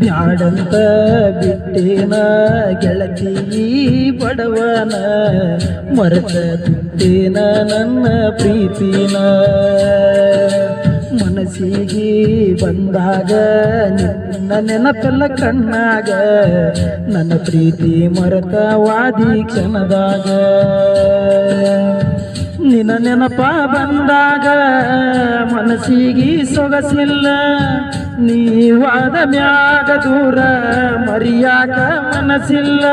ಬ್ಯಾಡಂತ ಬಿಟ್ಟೇನ ಗೆಳತಿ ಬಡವನ ಮರೆತ ಬಿಟ್ಟೇನ ನನ್ನ ಪ್ರೀತಿನ. ಮನಸ್ಸಿಗೆ ಬಂದಾಗ ನಿನ್ನ ನೆನಪೆಲ್ಲ ಕಣ್ಣಾಗ, ನನ್ನ ಪ್ರೀತಿ ಮರೆತ ವಾದಿ ಕ್ಷಣದಾಗ. ನಿನ್ನ ನೆನಪ ಬಂದಾಗ ಮನಸ್ಸಿಗೆ ಸೊಗಸಿಲ್ಲ. ನೀವಾದ ಮ್ಯಾಗ ದೂರ ಮರಿಯಾಕ ಮನಸ್ಸಿಲ್ಲ.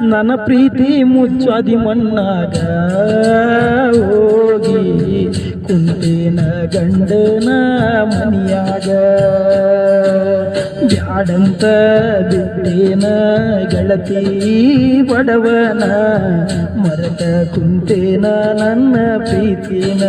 ನನ್ನ ಪ್ರೀತಿ ಮುಚ್ಚದಿ ಮಣ್ಣಾಗ ಹೋಗಿ ಕುಂತಿನ ಗಂಡನ ಮನಿಯಾಗ. ಬ್ಯಾಡಂತ ಬಿಟ್ಟೇನ ಗೆಳತಿ ಬಡವನ ಮರತ ಕುಂತೇನ ನನ್ನ ಪ್ರೀತಿನ.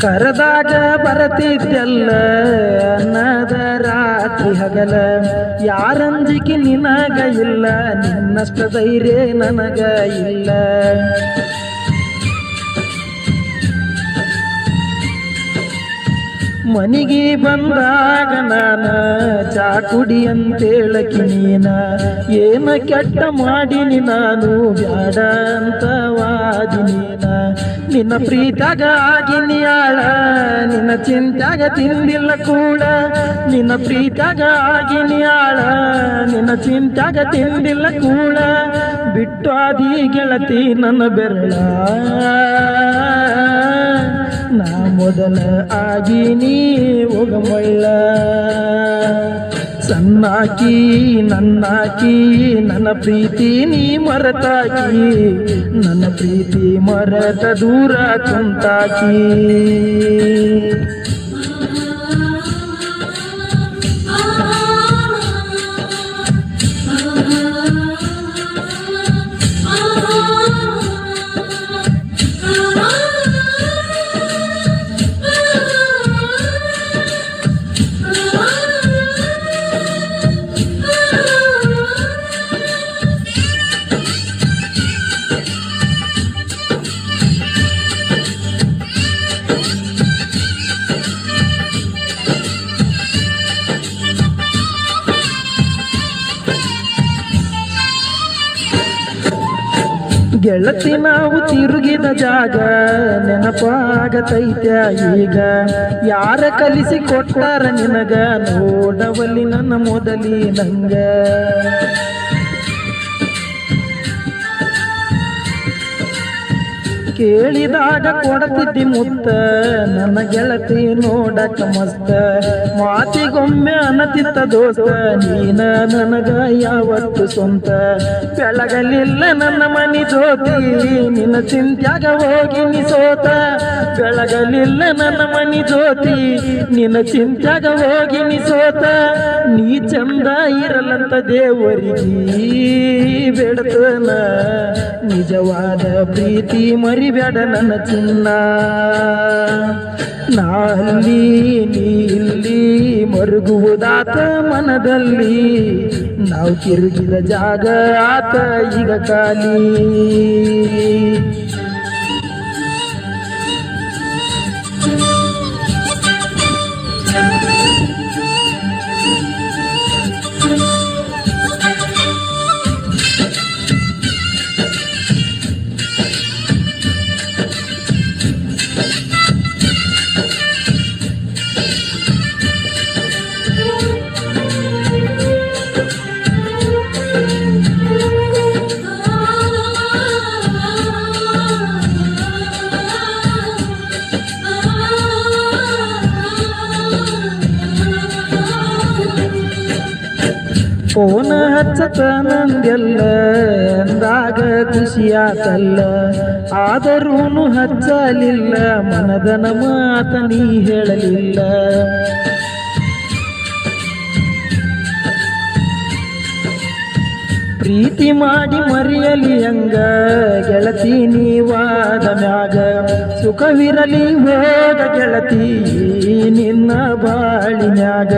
ಕರೆದಾಗ ಬರತಿದ್ದಲ್ಲ ಅನ್ನದ ರಾತ್ರಿ ಹಗಲ. ಯಾರಂಜಿಕೆ ನಿನಗ ಇಲ್ಲ ನಿನ್ನಷ್ಟ ಧೈರ್ಯ ನನಗ ಇಲ್ಲ. ಮನಿಗೆ ಬಂದಾಗ ನಾನ ಚಾಕುಡಿ ಅಂತೇಳಕಿ ನೀನ ಏನ ಕೆಟ್ಟ ಮಾಡಿನಿ ನಾನು, ಬ್ಯಾಡ ಅಂತ ನೀನ ನಿನ್ನ ಪ್ರೀತಾಗ ಆಗಿನಿ ಆಳ ನಿನ್ನ ಚಿಂತಾಗ ತಿಂದಿಲ್ಲ ಕೂಡ. ನಿನ್ನ ಪ್ರೀತಾಗ ಆಗಿನಿ ಆಳ ನಿನ್ನ ಚಿಂತಾಗ ತಿಂದಿಲ್ಲ ಕೂಡ. ಬಿಟ್ಟು ಆದಿ ಗೆಳತಿ ನನ್ನ ಬೆರಳ. ನಾ ಮೊದಲ ಆಗಿ ನೀ ಸಣ್ಣಾಕಿ, ನನ್ನಾಕಿ, ನನ್ನ ಪ್ರೀತಿ ನೀ ಮರತಾಕಿ, ನನ್ನ ಪ್ರೀತಿ ಮರತ ದೂರ ಕುಂತಾಕಿ. ಗೆಳತಿ ನಾವು ತಿರುಗಿದ ಜಾಗ ನೆನಪಾಗತೈತ್ಯ ಈಗ. ಯಾರ ಕಲಿಸಿ ಕೊಟ್ಟಾರ ನಿನಗ? ನೋಡವಲ್ಲಿ ನನ್ನ ಮೊದಲಿ ನಂಗ ಕೇಳಿದಾಗ ಕೊಡತಿದ್ದಿ ಮುತ್ತ, ನನ್ನ ಗೆಳತಿ ನೋಡಕ ಮಸ್ತ. ಮಾತಿಗೊಮ್ಮೆ ಅನತಿತ್ತ ದೋಸ್ತ, ನೀನ ನನಗ ಯಾವತ್ತು ಸ್ವಂತ. ಬೆಳಗಲಿಲ್ಲ ನನ್ನ ಮನಿ ಜ್ಯೋತಿ, ನಿನ್ನ ಚಿಂತ್ಯಾಗ ಹೋಗಿ ನೀ ಸೋತ ಬೆಳಗಲಿಲ್ಲ ನನ್ನ ಮನಿ ಜ್ಯೋತಿ, ನಿನ್ನ ಚಿಂತ್ಯಾಗ ಹೋಗಿ ನೀ ಸೋತ ನೀ ಚಂದ ಇರಲಂತ ದೇವರಿಗೆ ಬೇಡತನ. ನಿಜವಾದ ಪ್ರೀತಿ ಮರಿಬೇಡ ನನ್ನ ಚಿನ್ನ. ನಾಲ್ಲಿ ನೀ ಇಲ್ಲಿ ಮರುಗುವುದಾತ ಮನದಲ್ಲಿ. ನಾವು ತಿರುಗಿದ ಜಾಗ ಆತ ಈಗ ಖಾಲಿ. ಫೋನ ಹಚ್ಚತ ನಂದೆಲ್ಲ ಅಂದಾಗ ಖುಷಿಯಾತಲ್ಲ. ಆದರೂನು ಹಚ್ಚಲಿಲ್ಲ ಮನದನ ಮಾತ ನೀ ಹೇಳಲಿಲ್ಲ. ಪ್ರೀತಿ ಮಾಡಿ ಮರೆಯಲಿ ಹಂಗ ಗೆಳತಿ ನೀವಾದ ಮ್ಯಾಗ. ಸುಖವಿರಲಿ ಹೋದ ಗೆಳತಿ ನಿನ್ನ ಬಾಳಿನ್ಯಾಗ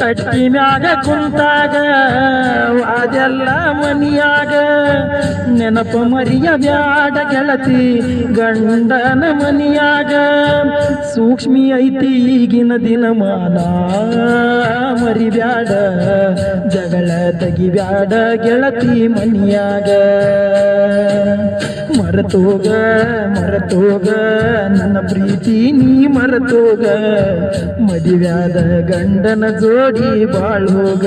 ಕಟ್ಟಿ ಮ್ಯಾಗ ಕುಂತಾಗ, ಅದೆಲ್ಲ ಮನಿಯಾಗ. ನೆನಪ ಮರಿಯ ಬ್ಯಾಡ ಗೆಳತಿ, ಗಂಡನ ಮನಿಯಾಗ. ಸೂಕ್ಷ್ಮಿ ಐತಿ ಈಗಿನ ದಿನಮಾನ, ಮರಿಬ್ಯಾಡ, ಜಗಳ ತೆಗಿಬ್ಯಾಡ ಗೆಳತಿ ಮನಿಯಾಗ. ಮರತೋಗ ಮರತೋಗ, ನನ್ನ ಪ್ರೀತಿ ನೀ ಮರತೋಗ. ಮದುವ್ಯಾದ ಗಂಡನ ಜೋಡಿ ಬಾಳೋಗ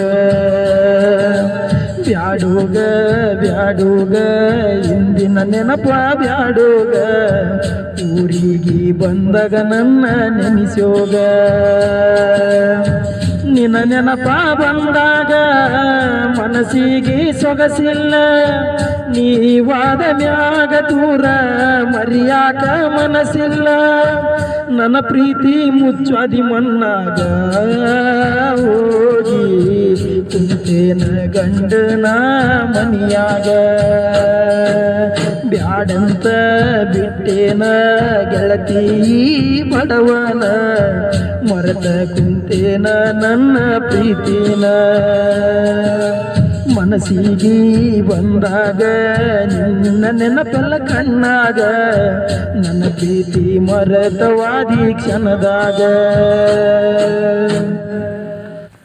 ಬ್ಯಾಡೋಗ ಬ್ಯಾಡೋಗ, ಇಂದಿನ ನೆನಪ ಬ್ಯಾಡೋಗ. ಊರಿಗೆ ಬಂದಾಗ ನನ್ನ ನೆನೆಸೋಗ. ನಿನ್ನ ನೆನಪ ಬಂದಾಗ ಮನಸ್ಸಿಗೆ ಸೊಗಸಿಲ್ಲ. ನೀವಾದ ಮ್ಯಾಗ ದೂರ ಮರಿಯಾಕ ಮನಸ್ಸಿಲ್ಲ. ನನ್ನ ಪ್ರೀತಿ ಮುಚ್ಚಾದಿ ಮನ್ನಾಗ ಹೋಗಿ. ಕುಂತೇನ ಗಂಡನ ಮನಿಯಾಗ. ಬ್ಯಾಡಂತ ಬಿಟ್ಟೇನ ಗೆಳತಿ ಬಡವನ. ಮರೆತ ಕುಂತೇನ ನನ್ನ ಪ್ರೀತಿನ. ಮನಸ್ಸಿಗೆ ಬಂದಾಗ ನಿನ್ನ ನೆನಪೆಲ್ಲ ಕಣ್ಣಾಗ. ನನ್ನ ಪ್ರೀತಿ ಮರೆತವಾದಿ ಕ್ಷಣದಾಗ.